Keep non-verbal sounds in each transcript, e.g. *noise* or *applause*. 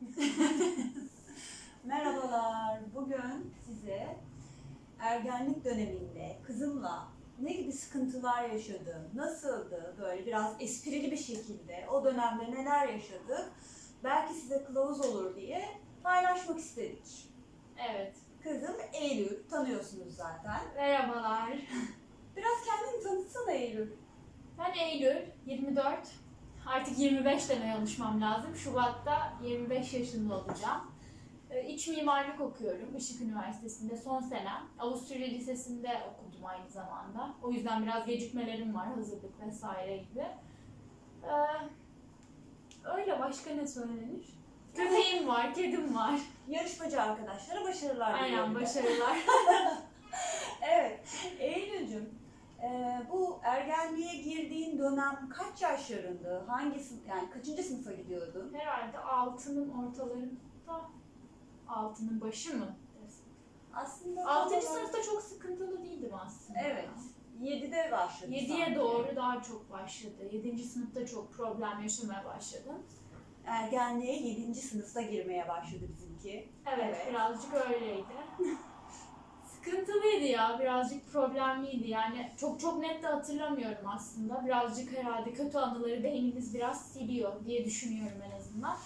*laughs* Merhabalar. Bugün size ergenlik döneminde kızımla ne gibi sıkıntılar yaşadım, nasıldı böyle biraz esprili bir şekilde o dönemde neler yaşadık belki size kılavuz olur diye paylaşmak istedik. Evet. Kızım Eylül, tanıyorsunuz zaten. Merhabalar. Biraz kendini tanıtsana Eylül. Ben Eylül, 24. Artık 25 demeye alışmam lazım. Şubat'ta 25 yaşında olacağım. Ee, İç mimarlık okuyorum Işık Üniversitesi'nde son senem. Avusturya Lisesi'nde okudum aynı zamanda. O yüzden biraz gecikmelerim var, hazırlık vesaire gibi. Ee, öyle başka ne söylenir? Köpeğim var, kedim var. Yarışmacı arkadaşlara başarılar Aynen başarılar. *laughs* Evet. Eylül'cüm, e, bu ergenliğe girdiğin dönem kaç yaşlarındı? Hangi sınıf, yani kaçıncı sınıfa gidiyordun? Herhalde altının ortalarında, altının başı mı? Aslında Altıncı olarak- sınıfta çok sıkıntılı değildim aslında. Evet. 7'de başladı. 7'ye sanki. doğru daha çok başladı. 7. sınıfta çok problem yaşamaya başladım. Ergenliğe 7. sınıfta girmeye başladı bizimki. Evet, Evet. birazcık öyleydi. *laughs* Sıkıntılıydı ya, birazcık problemliydi. Yani çok çok net de hatırlamıyorum aslında. Birazcık herhalde kötü anıları beynimiz biraz siliyor diye düşünüyorum en azından.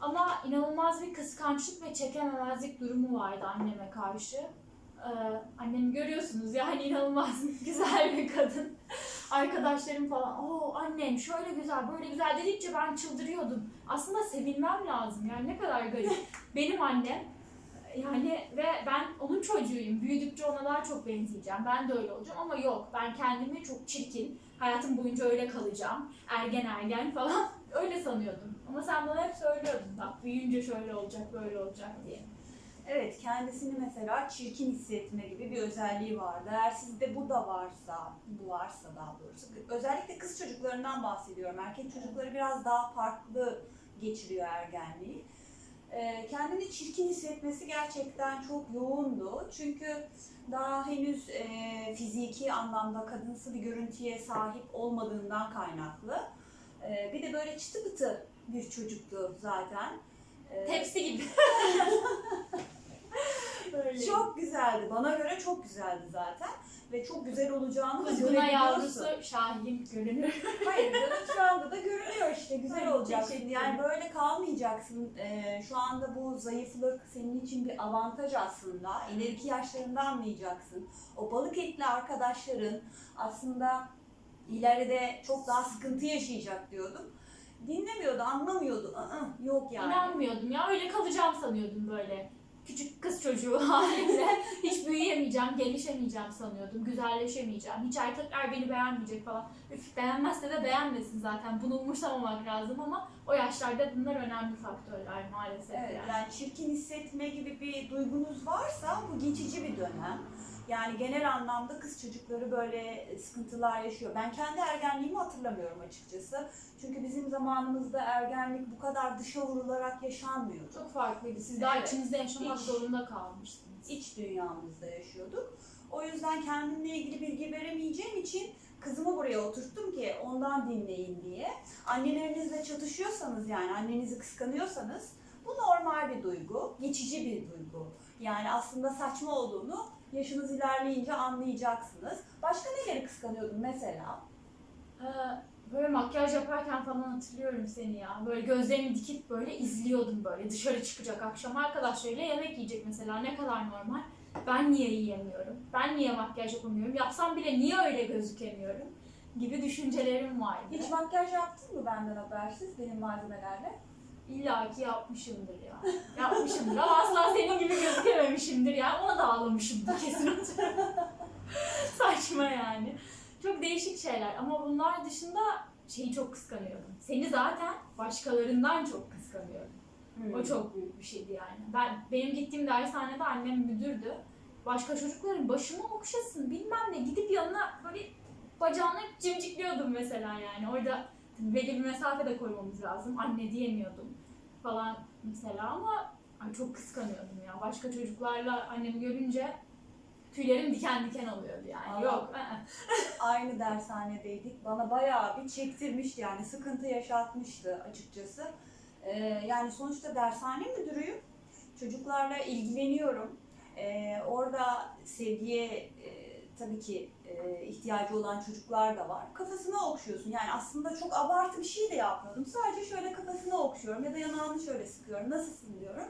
Ama inanılmaz bir kıskançlık ve çekememezlik durumu vardı anneme karşı. Ee, annemi görüyorsunuz yani inanılmaz *laughs* güzel bir kadın. Arkadaşlarım falan o annem şöyle güzel böyle güzel dedikçe ben çıldırıyordum. Aslında sevinmem lazım yani ne kadar garip. Benim annem yani ve ben onun çocuğuyum. Büyüdükçe ona daha çok benzeyeceğim. Ben de öyle olacağım ama yok. Ben kendimi çok çirkin, hayatım boyunca öyle kalacağım. Ergen ergen falan *laughs* öyle sanıyordum. Ama sen bana hep söylüyordun bak büyüyünce şöyle olacak, böyle olacak diye. Evet, kendisini mesela çirkin hissetme gibi bir özelliği vardı. Eğer sizde bu da varsa, bu varsa daha doğrusu, özellikle kız çocuklarından bahsediyorum. Erkek çocukları biraz daha farklı geçiriyor ergenliği. Ee, kendini çirkin hissetmesi gerçekten çok yoğundu. Çünkü daha henüz e, fiziki anlamda kadınsı bir görüntüye sahip olmadığından kaynaklı. Ee, bir de böyle çıtı pıtı bir çocuktu zaten. Ee, Tepsi gibi. *laughs* Bana göre çok güzeldi zaten. Ve çok güzel olacağını da Kuzguna görebiliyorsun. yavrusu Şahin görünür. *laughs* Hayır canım şu anda da görünüyor işte. Güzel olacaksın. teşekkür Yani böyle kalmayacaksın. Ee, şu anda bu zayıflık senin için bir avantaj aslında. İleriki yaşlarında anlayacaksın. O balık etli arkadaşların aslında ileride çok daha sıkıntı yaşayacak diyordum. Dinlemiyordu, anlamıyordu. Aa, yok yani. İnanmıyordum ya öyle kalacağım sanıyordum böyle. Küçük kız çocuğu *laughs* halimle hiç büyüyemeyeceğim, gelişemeyeceğim sanıyordum, güzelleşemeyeceğim. Hiç erkekler beni beğenmeyecek falan. Üf, beğenmezse de beğenmesin zaten. Bunu umursamamak lazım ama o yaşlarda bunlar önemli faktörler maalesef. Evet, yani. yani çirkin hissetme gibi bir duygunuz varsa bu geçici bir dönem. Yani genel anlamda kız çocukları böyle sıkıntılar yaşıyor. Ben kendi ergenliğimi hatırlamıyorum açıkçası. Çünkü bizim zamanımızda ergenlik bu kadar dışa vurularak yaşanmıyordu. Çok farklıydı. Siz daha Evet. içinizde yaşamak Hiç. zorunda kalmışsınız. İç dünyamızda yaşıyorduk. O yüzden kendimle ilgili bilgi veremeyeceğim için kızımı buraya oturttum ki ondan dinleyin diye. Annelerinizle çatışıyorsanız yani annenizi kıskanıyorsanız bu normal bir duygu, geçici bir duygu. Yani aslında saçma olduğunu yaşınız ilerleyince anlayacaksınız. Başka neleri kıskanıyordun mesela? Ee, böyle makyaj yaparken falan hatırlıyorum seni ya. Böyle gözlerimi dikip böyle izliyordum böyle. Dışarı çıkacak akşam arkadaşlarıyla yemek yiyecek mesela. Ne kadar normal. Ben niye yiyemiyorum? Ben niye makyaj yapamıyorum? Yapsam bile niye öyle gözükemiyorum? Gibi düşüncelerim vardı. Hiç makyaj yaptın mı benden habersiz benim malzemelerle? İlla ki yapmışımdır ya. Yapmışımdır ama asla senin gibi gözükememişimdir ya. Ona da ağlamışımdır kesin. *laughs* Saçma yani. Çok değişik şeyler ama bunlar dışında şeyi çok kıskanıyorum. Seni zaten başkalarından çok kıskanıyorum. Hmm. O çok büyük bir şeydi yani. Ben benim gittiğim dershanede annem müdürdü. Başka çocukların başımı okşasın bilmem ne gidip yanına böyle bacağını cimcikliyordum mesela yani. Orada belli bir mesafe de koymamız lazım. Anne diyemiyordum falan mesela ama ay çok kıskanıyordum ya. Başka çocuklarla annemi görünce tüylerim diken diken oluyordu yani. Allah. Yok. ı-ı. *laughs* aynı dershanedeydik. Bana bayağı bir çektirmişti yani sıkıntı yaşatmıştı açıkçası. Ee, yani sonuçta dershane müdürüyüm. Çocuklarla ilgileniyorum. Ee, orada sevgiye e, tabii ki e, ihtiyacı olan çocuklar da var. Kafasına okşuyorsun. Yani aslında çok abartı bir şey de yapmadım. Sadece şöyle kafasına okşuyorum ya da yanağını şöyle sıkıyorum. Nasılsın diyorum.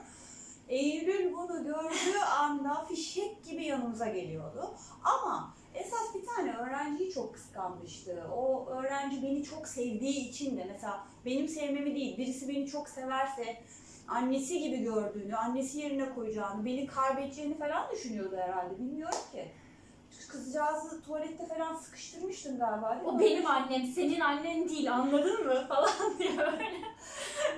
Eylül bunu gördüğü *laughs* anda fişek gibi yanımıza geliyordu. Ama esas bir tane öğrenciyi çok kıskanmıştı. O öğrenci beni çok sevdiği için de mesela benim sevmemi değil, birisi beni çok severse annesi gibi gördüğünü, annesi yerine koyacağını, beni kaybedeceğini falan düşünüyordu herhalde. Bilmiyorum ki. Kızcağızı tuvalette falan sıkıştırmıştın galiba değil mi? O benim annem, senin annen değil anladın mı *laughs* falan diye böyle.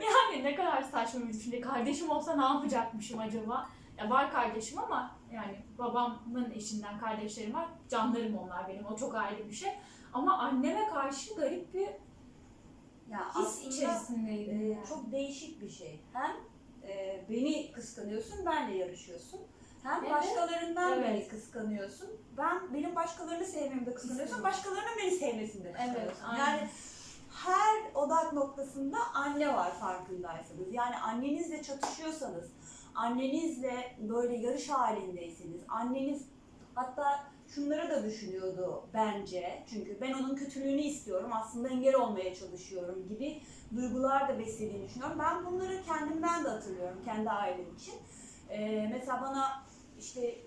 yani ne kadar saçma bir düşünce. Kardeşim olsa ne yapacakmışım acaba? Ya var kardeşim ama yani babamın eşinden kardeşlerim var. Canlarım onlar benim. O çok ayrı bir şey. Ama anneme karşı garip bir Ya his aslında, içerisindeydim. e, yani. çok değişik bir şey. Hem e, beni kıskanıyorsun, benle yarışıyorsun. Hem Evet, başkalarından evet. beni kıskanıyorsun. Ben benim başkalarını sevmemi de kıskanıyorsun, başkalarının beni sevmesini de Evet, kıskanıyorsun. aynen. yani her odak noktasında anne var farkındaysanız. Yani annenizle çatışıyorsanız, annenizle böyle yarış halindeyseniz, anneniz hatta şunları da düşünüyordu bence. Çünkü ben onun kötülüğünü istiyorum, aslında engel olmaya çalışıyorum gibi duygular da beslediğini düşünüyorum. Ben bunları kendimden de hatırlıyorum, kendi ailem için. Ee, mesela bana işte e,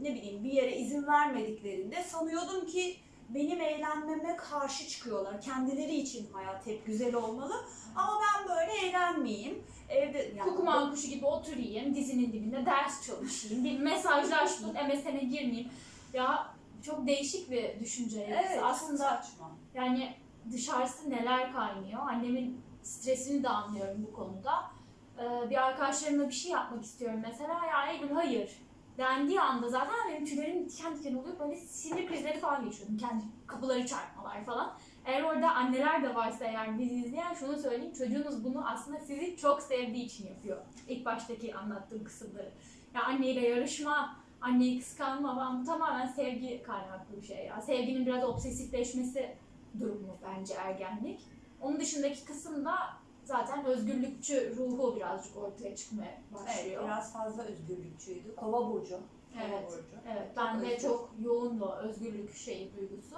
ne bileyim bir yere izin vermediklerinde sanıyordum ki benim eğlenmeme karşı çıkıyorlar. Kendileri için hayat hep güzel olmalı. Ama ben böyle eğlenmeyeyim. Evde yani Kukuman kuşu gibi oturayım, dizinin dibinde ders çalışayım, bir mesajlaşmayayım, *laughs* MSN'e girmeyeyim. Ya çok değişik bir düşünce. Evet, aslında aslında saçma. Yani dışarısı neler kaynıyor. Annemin stresini de anlıyorum bu konuda. Ee, bir arkadaşlarımla bir şey yapmak istiyorum mesela. Ya Eylül hayır dendiği anda zaten benim tüylerim diken diken oluyor. Böyle sinir krizleri falan geçiyordum. Kendi kapıları çarpmalar falan. Eğer orada anneler de varsa eğer bizi izleyen şunu söyleyeyim. Çocuğunuz bunu aslında sizi çok sevdiği için yapıyor. İlk baştaki anlattığım kısımları. Ya anneyle yarışma, anneyi kıskanma tamamen sevgi kaynaklı bir şey ya. Sevginin biraz obsesifleşmesi durumu bence ergenlik. Onun dışındaki kısımda zaten özgürlükçü ruhu birazcık ortaya çıkmaya Evet, başlıyor. biraz fazla özgürlükçüydü. Kova burcu. Kova Evet. burcu. Evet, ben de çok yoğun o özgürlük şeyi duygusu.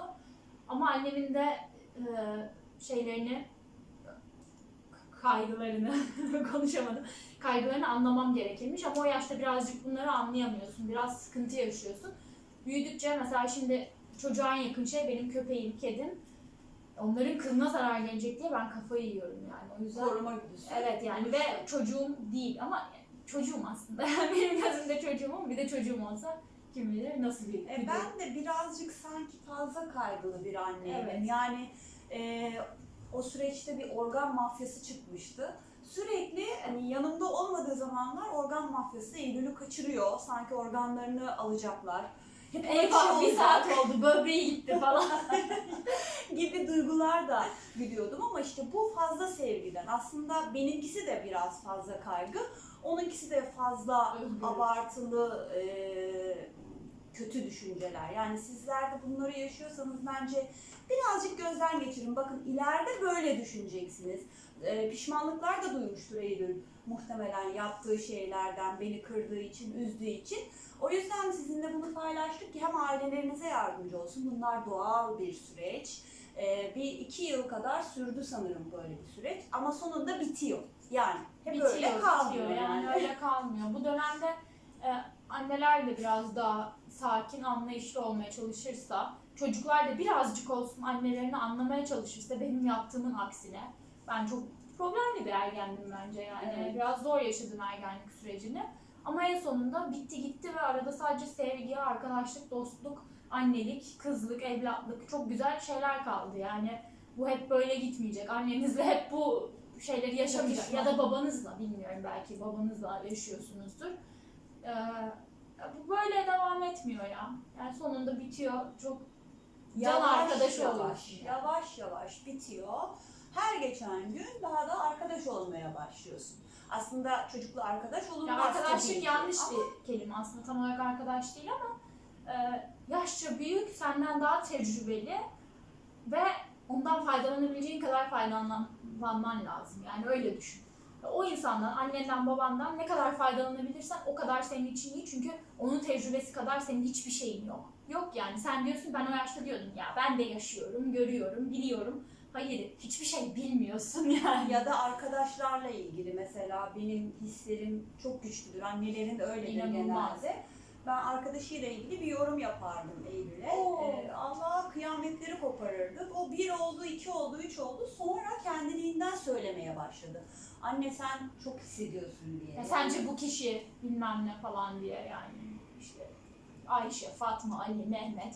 Ama annemin de e, şeylerini kaygılarını *laughs* konuşamadım. Kaygılarını anlamam gerekirmiş ama o yaşta birazcık bunları anlayamıyorsun. Biraz sıkıntı yaşıyorsun. Büyüdükçe mesela şimdi çocuğa en yakın şey benim köpeğim, kedim. Onların kılına zarar gelecek diye ben kafayı yiyorum yani. O yüzden Koruma güdüsü. Evet yani ve çocuğum değil ama çocuğum aslında. *laughs* Benim gözümde çocuğum bir de çocuğum olsa kim bilir nasıl bir E, ben de birazcık sanki fazla kaygılı bir anneydim. Evet. Yani e, o süreçte bir organ mafyası çıkmıştı. Sürekli hani yanımda olmadığı zamanlar organ mafyası Eylül'ü kaçırıyor. Sanki organlarını alacaklar. Hep öyle bir saat oldu böbreği gitti falan. *laughs* gibi duygular da gülüyordum ama işte bu fazla sevgiden. Aslında benimkisi de biraz fazla kaygı. Onunkisi de fazla Özgürlük. abartılı e, kötü düşünceler. Yani sizler de bunları yaşıyorsanız bence birazcık gözden geçirin. Bakın ileride böyle düşüneceksiniz. E, pişmanlıklar da duymuştur Eylül muhtemelen yaptığı şeylerden, beni kırdığı için, üzdüğü için. O yüzden sizinle bunu paylaştık ki hem ailelerinize yardımcı olsun. Bunlar doğal bir süreç. Ee, bir iki yıl kadar sürdü sanırım böyle bir süreç. Ama sonunda bitiyor. Yani hep bitiyor, öyle kalmıyor bitiyor. yani. yani öyle kalmıyor. Bu dönemde e, anneler de biraz daha sakin, anlayışlı olmaya çalışırsa, çocuklar da birazcık olsun annelerini anlamaya çalışırsa benim yaptığımın aksine ben çok problemli bir ergendim bence yani. Evet. Biraz zor yaşadım ergenlik sürecini. Ama en sonunda bitti gitti ve arada sadece sevgi, arkadaşlık, dostluk, annelik, kızlık, evlatlık çok güzel şeyler kaldı. Yani bu hep böyle gitmeyecek. Annenizle hep bu şeyleri yaşamayacak. Ya da babanızla bilmiyorum belki babanızla yaşıyorsunuzdur. Ee, bu böyle devam etmiyor ya. Yani sonunda bitiyor. Çok can arkadaşı yavaş, yani. yavaş yavaş bitiyor. Her geçen gün daha da arkadaş olmaya başlıyorsun. Aslında çocukla arkadaş olunmaz. Ya arkadaşlık yanlış Ama bir kelime aslında tam olarak arkadaş değil ama e, yaşça büyük, senden daha tecrübeli ve ondan faydalanabileceğin kadar faydalanman lazım. Yani öyle düşün. O insandan, annenden, babandan ne kadar faydalanabilirsen o kadar senin için iyi. Çünkü onun tecrübesi kadar senin hiçbir şeyin yok. Yok yani sen diyorsun ben o yaşta diyordum ya ben de yaşıyorum, görüyorum, biliyorum. Hayır hiçbir şey bilmiyorsun *laughs* yani. Ya da arkadaşlarla ilgili mesela benim hislerim çok güçlüdür. Annelerin öyledir İnanılmaz. genelde. Ben arkadaşıyla ilgili bir yorum yapardım Eylül'e. Ee, Allah kıyametleri koparırdı. O bir oldu, iki oldu, üç oldu. Sonra kendiliğinden söylemeye başladı. Anne sen çok hissediyorsun diye. Ya sence bu kişi bilmem ne falan diye yani işte Ayşe, Fatma, Ali, Mehmet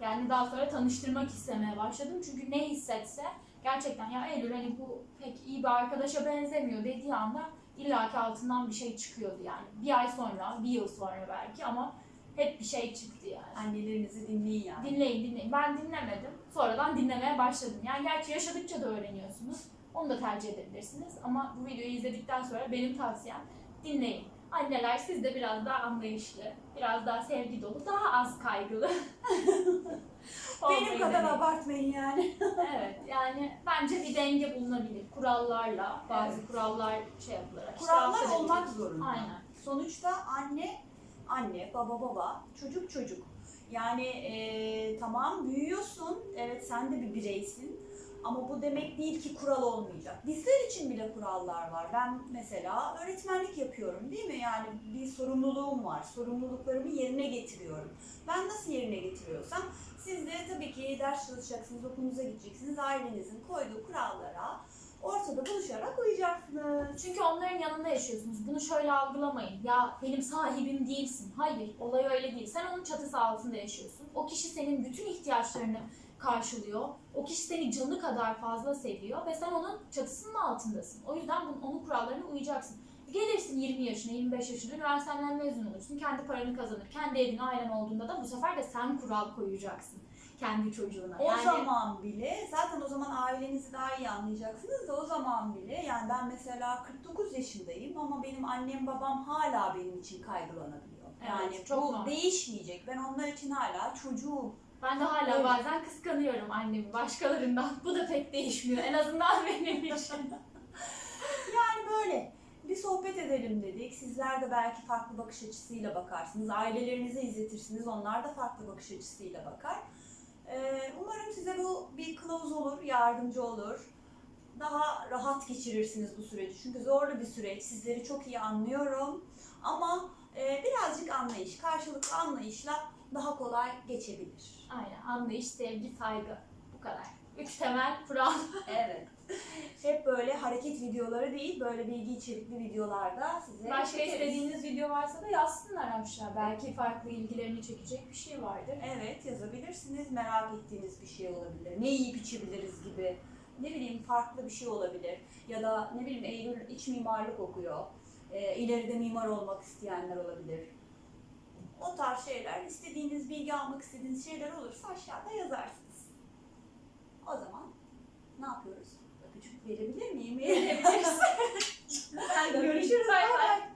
yani daha sonra tanıştırmak istemeye başladım. Çünkü ne hissetse gerçekten ya Eylül hani bu pek iyi bir arkadaşa benzemiyor dediği anda illaki altından bir şey çıkıyordu yani. Bir ay sonra, bir yıl sonra belki ama hep bir şey çıktı yani. Annelerinizi dinleyin yani. Dinleyin dinleyin. Ben dinlemedim. Sonradan dinlemeye başladım. Yani gerçi yaşadıkça da öğreniyorsunuz. Onu da tercih edebilirsiniz. Ama bu videoyu izledikten sonra benim tavsiyem dinleyin. Anneler siz de biraz daha anlayışlı, biraz daha sevgi dolu, daha az kaygılı. *laughs* Benim kadar abartmayın yani. *laughs* Evet yani bence bir denge bulunabilir. Kurallarla, bazı Evet. kurallar şey yapılarak. işte Kurallar affedilecek. olmak zorunda. Aynen. Sonuçta anne anne, baba baba, çocuk çocuk. Yani eee, tamam büyüyorsun, evet sen de bir bireysin. Ama bu demek değil ki kural olmayacak. Bizler için bile kurallar var. Ben mesela öğretmenlik yapıyorum değil mi? Yani bir sorumluluğum var. Sorumluluklarımı yerine getiriyorum. Ben nasıl yerine getiriyorsam siz de tabii ki ders çalışacaksınız, okulunuza gideceksiniz. Ailenizin koyduğu kurallara ortada buluşarak uyacaksınız. Çünkü onların yanında yaşıyorsunuz. Bunu şöyle algılamayın. Ya benim sahibim değilsin. Hayır, olay öyle değil. Sen onun çatısı altında yaşıyorsun. O kişi senin bütün ihtiyaçlarını karşılıyor. O kişi seni canı kadar fazla seviyor ve sen onun çatısının altındasın. O yüzden bunun, onun kurallarına uyacaksın. Gelirsin 20 yaşına, 25 yaşına, üniversiteden mezun olursun, kendi paranı kazanır, kendi evin, ailen olduğunda da bu sefer de sen kural koyacaksın kendi çocuğuna. O zaman bile zaten o zaman ailenizi daha iyi anlayacaksınız da o zaman bile yani ben mesela 49 yaşındayım ama benim annem babam hala benim için kaygılanabiliyor. Evet, Yani çok bu normal. değişmeyecek. Ben onlar için hala çocuğum. Ben de hala Öyle. bazen kıskanıyorum annemi başkalarından. Bu da pek değişmiyor. En azından *laughs* benim için. Yani böyle bir sohbet edelim dedik. Sizler de belki farklı bakış açısıyla bakarsınız. Ailelerinize izletirsiniz. Onlar da farklı bakış açısıyla bakar. Ee, umarım size bu bir kılavuz olur, yardımcı olur. Daha rahat geçirirsiniz bu süreci. Çünkü zorlu bir süreç. Sizleri çok iyi anlıyorum. Ama e, birazcık anlayış, karşılıklı anlayışla daha kolay geçebilir. Aynen. Anlayış, sevgi, saygı. Bu kadar. Üç temel kural. *laughs* Evet. Hep böyle hareket videoları değil, böyle bilgi içerikli videolarda size Başka çekeriz. istediğiniz video varsa da yazsınlar aşağı. Belki farklı ilgilerini çekecek bir şey vardır. Evet yazabilirsiniz. Merak ettiğiniz bir şey olabilir. Ne yiyip içebiliriz gibi. Ne bileyim farklı bir şey olabilir. Ya da ne bileyim Eylül iç mimarlık okuyor. Ee, ileride mimar olmak isteyenler olabilir. O tarz şeyler, istediğiniz bilgi almak istediğiniz şeyler olursa aşağıda yazarsınız. O zaman ne yapıyoruz? Öpücük verebilir miyim? Verebiliriz. *laughs* Görüşürüz. Bay bay.